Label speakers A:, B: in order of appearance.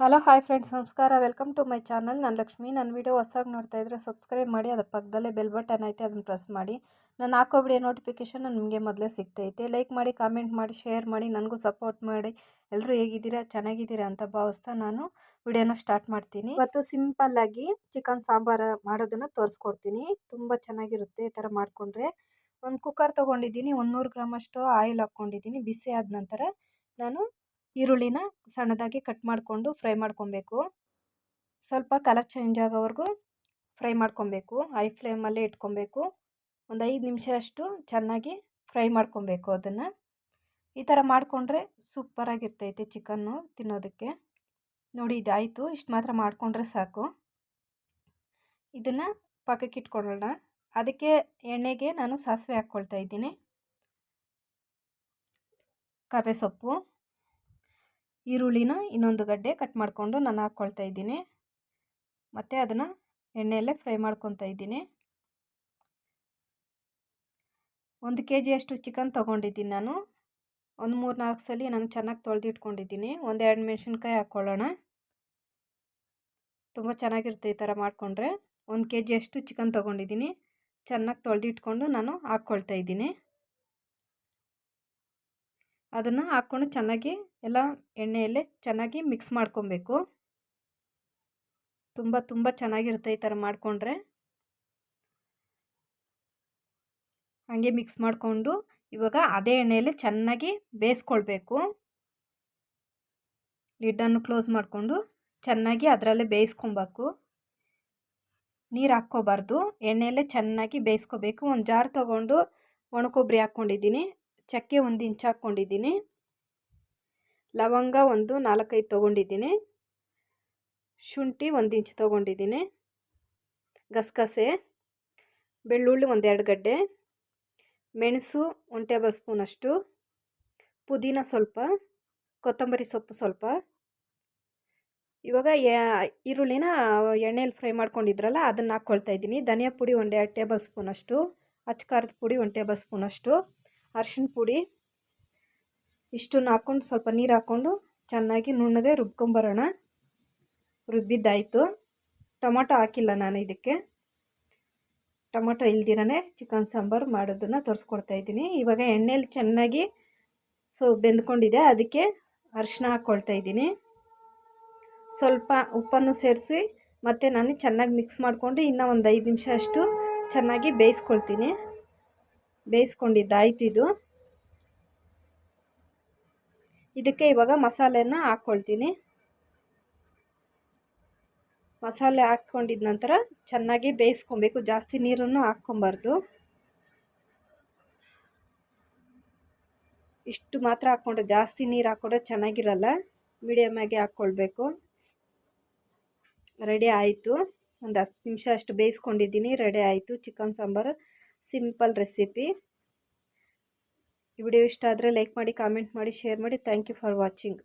A: Hello, hi friends, ನಮಸ್ಕಾರ. Welcome to my channel. ನಾನು ಲಕ್ಷ್ಮಿ. ನನ್ನ ವೀಡಿಯೋ ಹೊಸಾಗಿ ನೋಡ್ತಾ ಇದ್ದರೆ ಸಬ್ಸ್ಕ್ರೈಬ್ ಮಾಡಿ, ಅದ್ರ ಪಕ್ಕದಲ್ಲೇ ಬೆಲ್ ಬಟನ್ ಐತೆ, ಅದನ್ನು ಪ್ರೆಸ್ ಮಾಡಿ. ನಾನು ಹಾಕೋ ವಿಡಿಯೋ ನೋಟಿಫಿಕೇಷನ್ ನಿಮಗೆ ಮೊದಲೇ ಸಿಗ್ತೈತೆ. ಲೈಕ್ ಮಾಡಿ ಕಾಮೆಂಟ್ ಮಾಡಿ ಶೇರ್ ಮಾಡಿ, ನನಗೂ ಸಪೋರ್ಟ್ ಮಾಡಿ. ಎಲ್ಲರೂ ಹೇಗಿದ್ದೀರಾ, ಚೆನ್ನಾಗಿದ್ದೀರಾ ಅಂತ ಭಾವಿಸ್ತಾ ನಾನು ವಿಡಿಯೋನ ಸ್ಟಾರ್ಟ್ ಮಾಡ್ತೀನಿ. ಇವತ್ತು ಸಿಂಪಲ್ಲಾಗಿ ಚಿಕನ್ ಸಾಂಬಾರು ಮಾಡೋದನ್ನು ತೋರಿಸ್ಕೊಡ್ತೀನಿ. ತುಂಬ ಚೆನ್ನಾಗಿರುತ್ತೆ ಈ ಥರ ಮಾಡಿಕೊಂಡ್ರೆ. ಒಂದು ಕುಕ್ಕರ್ ತೊಗೊಂಡಿದ್ದೀನಿ, ಒಂದು ನೂರು ಗ್ರಾಮಷ್ಟು ಆಯಿಲ್ ಹಾಕ್ಕೊಂಡಿದ್ದೀನಿ. ಬಿಸಿ ಆದ ನಂತರ ನಾನು ಈರುಳ್ಳಿನ ಸಣ್ಣದಾಗಿ ಕಟ್ ಮಾಡಿಕೊಂಡು ಫ್ರೈ ಮಾಡ್ಕೊಬೇಕು. ಸ್ವಲ್ಪ ಕಲರ್ ಚೇಂಜ್ ಆಗೋವರೆಗೂ ಫ್ರೈ ಮಾಡ್ಕೊಬೇಕು. ಹೈ ಫ್ಲೇಮಲ್ಲೇ ಇಟ್ಕೊಬೇಕು. ಒಂದು ಐದು ನಿಮಿಷ ಅಷ್ಟು ಚೆನ್ನಾಗಿ ಫ್ರೈ ಮಾಡ್ಕೊಬೇಕು ಅದನ್ನು. ಈ ಥರ ಮಾಡಿಕೊಂಡ್ರೆ ಸೂಪರಾಗಿರ್ತೈತೆ ಚಿಕನ್ನು ತಿನ್ನೋದಕ್ಕೆ. ನೋಡಿ ಇದಾಯಿತು ಇಷ್ಟು ಮಾತ್ರ ಮಾಡಿಕೊಂಡ್ರೆ ಸಾಕು. ಇದನ್ನು ಪಕ್ಕಕ್ಕೆ ಇಟ್ಕೊಳ್ಳೋಣ. ಅದಕ್ಕೆ ಎಣ್ಣೆಗೆ ನಾನು ಸಾಸಿವೆ ಹಾಕ್ಕೊಳ್ತಾ ಇದ್ದೀನಿ. ಕರಿವೆ ಸೊಪ್ಪು ಈರುಳ್ಳಿನ ಇನ್ನೊಂದು ಗಡ್ಡೆ ಕಟ್ ಮಾಡಿಕೊಂಡು ನಾನು ಹಾಕ್ಕೊಳ್ತಾ ಇದ್ದೀನಿ. ಮತ್ತು ಅದನ್ನು ಎಣ್ಣೆಯಲ್ಲೇ ಫ್ರೈ ಮಾಡ್ಕೊತಾ ಇದ್ದೀನಿ. ಒಂದು ಕೆ ಜಿಯಷ್ಟು ಚಿಕನ್ ತೊಗೊಂಡಿದ್ದೀನಿ ನಾನು. ಒಂದು ಮೂರು ನಾಲ್ಕು ಸಲ ನಾನು ಚೆನ್ನಾಗಿ ತೊಳೆದಿಟ್ಕೊಂಡಿದ್ದೀನಿ. ಒಂದೆರಡು ಮೆಣಸಿನ್ಕಾಯಿ ಹಾಕ್ಕೊಳ್ಳೋಣ. ತುಂಬ ಚೆನ್ನಾಗಿರುತ್ತೆ ಈ ಥರ ಮಾಡಿಕೊಂಡ್ರೆ. ಒಂದು ಕೆ ಜಿಯಷ್ಟು ಚಿಕನ್ ತೊಗೊಂಡಿದ್ದೀನಿ. ಚೆನ್ನಾಗಿ ತೊಳೆದಿಟ್ಕೊಂಡು ನಾನು ಹಾಕ್ಕೊಳ್ತಾ ಇದ್ದೀನಿ. ಅದನ್ನು ಹಾಕ್ಕೊಂಡು ಚೆನ್ನಾಗಿ ಎಲ್ಲ ಎಣ್ಣೆಯಲ್ಲೇ ಚೆನ್ನಾಗಿ ಮಿಕ್ಸ್ ಮಾಡ್ಕೊಬೇಕು. ತುಂಬ ತುಂಬ ಚೆನ್ನಾಗಿರುತ್ತೆ ಈ ಥರ ಮಾಡಿಕೊಂಡ್ರೆ. ಹಾಗೆ ಮಿಕ್ಸ್ ಮಾಡಿಕೊಂಡು ಇವಾಗ ಅದೇ ಎಣ್ಣೆಯಲ್ಲಿ ಚೆನ್ನಾಗಿ ಬೇಯಿಸ್ಕೊಳ್ಬೇಕು. ಲಿಡ್ಡನ್ನು ಕ್ಲೋಸ್ ಮಾಡಿಕೊಂಡು ಚೆನ್ನಾಗಿ ಅದರಲ್ಲೇ ಬೇಯಿಸ್ಕೊಬೇಕು ನೀರು ಹಾಕ್ಕೋಬಾರ್ದು. ಎಣ್ಣೆಯಲ್ಲೇ ಚೆನ್ನಾಗಿ ಬೇಯಿಸ್ಕೋಬೇಕು. ಒಂದು ಜಾರ್ ತೊಗೊಂಡು ಒಣಕೊಬ್ಬರಿ ಹಾಕ್ಕೊಂಡಿದ್ದೀನಿ. ಚಕ್ಕೆ ಒಂದು ಇಂಚು ಹಾಕ್ಕೊಂಡಿದ್ದೀನಿ. ಲವಂಗ ಒಂದು ನಾಲ್ಕೈದು ತೊಗೊಂಡಿದ್ದೀನಿ. ಶುಂಠಿ ಒಂದು ಇಂಚು ತೊಗೊಂಡಿದ್ದೀನಿ. ಗಸಗಸೆ, ಬೆಳ್ಳುಳ್ಳಿ ಒಂದೆರಡು ಗಡ್ಡೆ, ಮೆಣಸು ಒಂದು ಟೇಬಲ್ ಸ್ಪೂನಷ್ಟು ಪುದೀನ ಸ್ವಲ್ಪ, ಕೊತ್ತಂಬರಿ ಸೊಪ್ಪು ಸ್ವಲ್ಪ. ಇವಾಗ ಈರುಳ್ಳಿನ ಎಣ್ಣೆಯಲ್ಲಿ ಫ್ರೈ ಮಾಡ್ಕೊಂಡಿದ್ರಲ್ಲ ಅದನ್ನು ಹಾಕ್ಕೊಳ್ತಾ ಇದ್ದೀನಿ. ಧನಿಯಾ ಪುಡಿ ಒಂದು ಎರಡು ಟೇಬಲ್ ಸ್ಪೂನಷ್ಟು ಅಚ್ಚ ಪುಡಿ ಒಂದು ಟೇಬಲ್ ಸ್ಪೂನಷ್ಟು ಅರ್ಶಿಣ ಪುಡಿ, ಇಷ್ಟನ್ನು ಹಾಕ್ಕೊಂಡು ಸ್ವಲ್ಪ ನೀರು ಹಾಕ್ಕೊಂಡು ಚೆನ್ನಾಗಿ ನುಣ್ಣಗೆ ರುಬ್ಕೊಂಬರೋಣ. ರುಬ್ಬಿದ್ದಾಯಿತು. ಟೊಮೊಟೊ ಹಾಕಿಲ್ಲ ನಾನು ಇದಕ್ಕೆ. ಟೊಮೊಟೊ ಇಲ್ದಿರೇ ಚಿಕನ್ ಸಾಂಬಾರು ಮಾಡೋದನ್ನು ತೋರಿಸ್ಕೊಡ್ತಾ ಇದ್ದೀನಿ. ಇವಾಗ ಎಣ್ಣೆಯಲ್ಲಿ ಚೆನ್ನಾಗಿ ಸೊ ಬೆಂದ್ಕೊಂಡಿದೆ, ಅದಕ್ಕೆ ಅರಿಶಿನ ಹಾಕ್ಕೊಳ್ತಾ ಇದ್ದೀನಿ. ಸ್ವಲ್ಪ ಉಪ್ಪನ್ನು ಸೇರಿಸಿ ಮತ್ತು ನಾನು ಚೆನ್ನಾಗಿ ಮಿಕ್ಸ್ ಮಾಡಿಕೊಂಡು ಇನ್ನೂ ಒಂದು ಐದು ನಿಮಿಷ ಅಷ್ಟು ಚೆನ್ನಾಗಿ ಬೇಯಿಸ್ಕೊಳ್ತೀನಿ. ಬೇಯಿಸ್ಕೊಂಡಿದ್ದಾಯ್ತು ಇದು ಇದಕ್ಕೆ ಇವಾಗ ಮಸಾಲೆನ ಹಾಕ್ಕೊಳ್ತೀನಿ. ಮಸಾಲೆ ಹಾಕ್ಕೊಂಡಿದ ನಂತರ ಚೆನ್ನಾಗಿ ಬೇಯಿಸ್ಕೊಬೇಕು. ಜಾಸ್ತಿ ನೀರನ್ನು ಹಾಕ್ಕೊಬಾರ್ದು. ಇಷ್ಟು ಮಾತ್ರ ಹಾಕ್ಕೊಂಡ್ರೆ ಜಾಸ್ತಿ ನೀರು ಹಾಕ್ಕೊಂಡ್ರೆ ಚೆನ್ನಾಗಿರಲ್ಲ. ಮೀಡಿಯಮಾಗಿ ಹಾಕ್ಕೊಳ್ಬೇಕು. ರೆಡಿ ಆಯಿತು. ಒಂದು ಹತ್ತು ನಿಮಿಷ ಅಷ್ಟು ಬೇಯಿಸ್ಕೊಂಡಿದ್ದೀನಿ. ರೆಡಿ ಆಯಿತು. ಚಿಕನ್ ಸಾಂಬಾರು. Simple recipe. ಈ ವಿಡಿಯೋ ಇಷ್ಟ ಆದರೆ ಲೈಕ್ ಮಾಡಿ ಕಾಮೆಂಟ್ ಮಾಡಿ ಶೇರ್ ಮಾಡಿ. Thank you for watching